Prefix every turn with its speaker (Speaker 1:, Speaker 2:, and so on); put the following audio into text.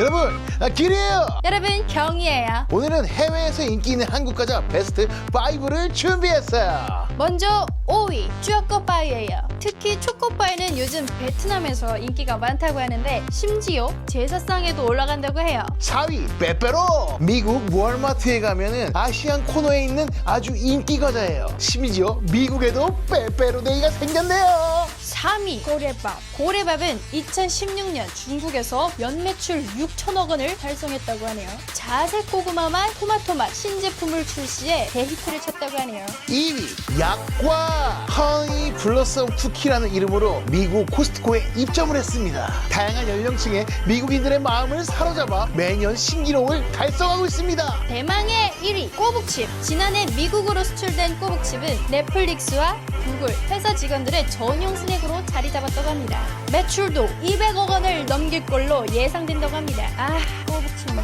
Speaker 1: 여러분 아, 길이에요
Speaker 2: 여러분 경이에요.
Speaker 1: 오늘은 해외에서 인기 있는 한국 과자 베스트 5를 준비했어요
Speaker 2: 먼저 5위 쭈어꺼바이예요. 특히 초코바이는 요즘 베트남에서 인기가 많다고 하는데 심지어 제사상에도 올라간다고 해요.
Speaker 1: 4위 빼빼로 미국 월마트에 가면은 아시안 코너에 있는 아주 인기 과자예요 심지어 미국에도 빼빼로 데이가 생겼네요
Speaker 2: 3위 고래밥. 고래밥은 2016년 중국에서 연매출 6천억 원을 달성했다고 하네요. 자색 고구마 맛, 토마토 맛 신제품을 출시해 대히트를 쳤다고 하네요.
Speaker 1: 2위 약과 허니 블러썸 쿠키라는 이름으로 미국 코스트코에 입점을 했습니다. 다양한 연령층의 미국인들의 마음을 사로잡아 매년 신기록을 달성하고 있습니다.
Speaker 2: 대망의 1위 꼬북칩. 지난해 미국으로 수출된 꼬북칩은 넷플릭스와 구글 회사 직원들의 전용 스낵으로 자리 잡았다고 합니다. 매출도 200억 원을 넘길 걸로 예상된다고 합니다. 아 꼬북칩